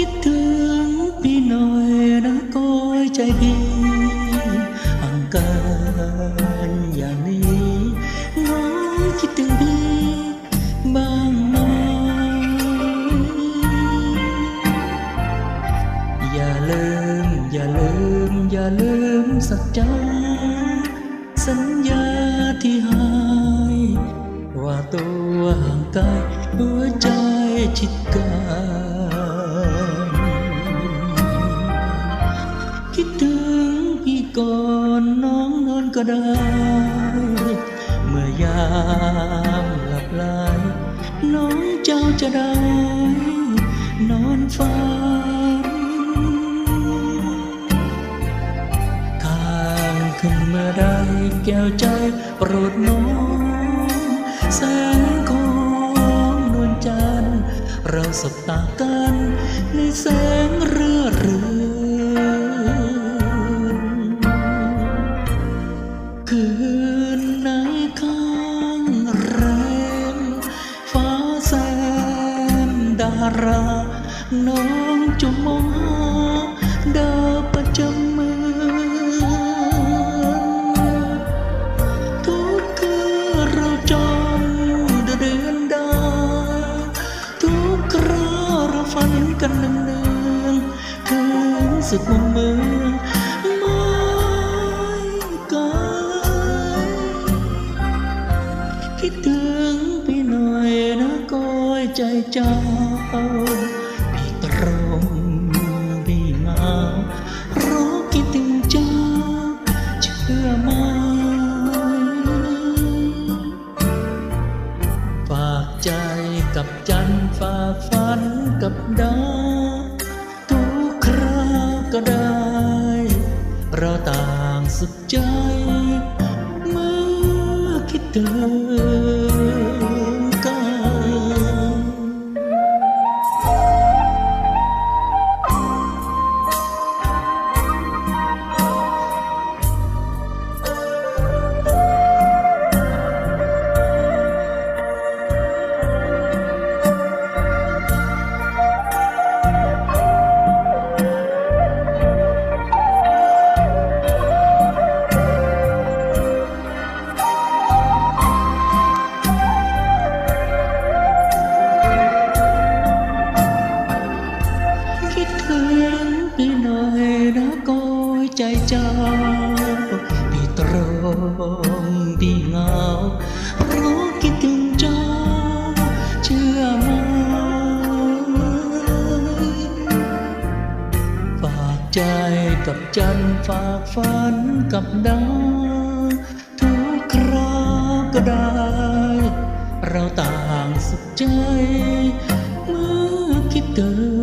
คิดถึงพี่หน่อยนะก้อยใจพี่ห่างกันอย่างนี้น้องคิดถึงพี่บ้างไหมอย่าลืมอย่าลืมอย่าลืมสักจจาสัญญาที่ให้ ว่าตัวห่างกายหัวใจชิดกัน ก็ได้ เมื่อยามหลับไหลน้องเจ้าจะได้ นอนฝันข้างขึ้นเมื่อใดแก้วใจโปรดน้องแสงของนวลจันทร์เราสบตากันในแสง ราน้องจะมองหาดาประจำเมืองทุกคืนเราจองเดือนดา ทุกคราเราฝันกันเนืองๆถึงสุดมุมเมืองไม่ไกลคิดถึง ใจเจ้าพี่ตรงพี่เหงารอคิดถึงเจ้าเชื่อไหมฝากใจกับจันทร์ฝากฝันกับดาวทุกคราก็ได้ เราต่างสุขใจเมื่อคิดถึง ใจเจ้าพี่ตรงพี่เหงาเพราะคิดถึงเจ้าเชื่อไหมฝากใจกับจันทร์ฝากฝันกับดาวทุกคราก็ได้ เราต่างสุขใจ เมื่อคิดถึง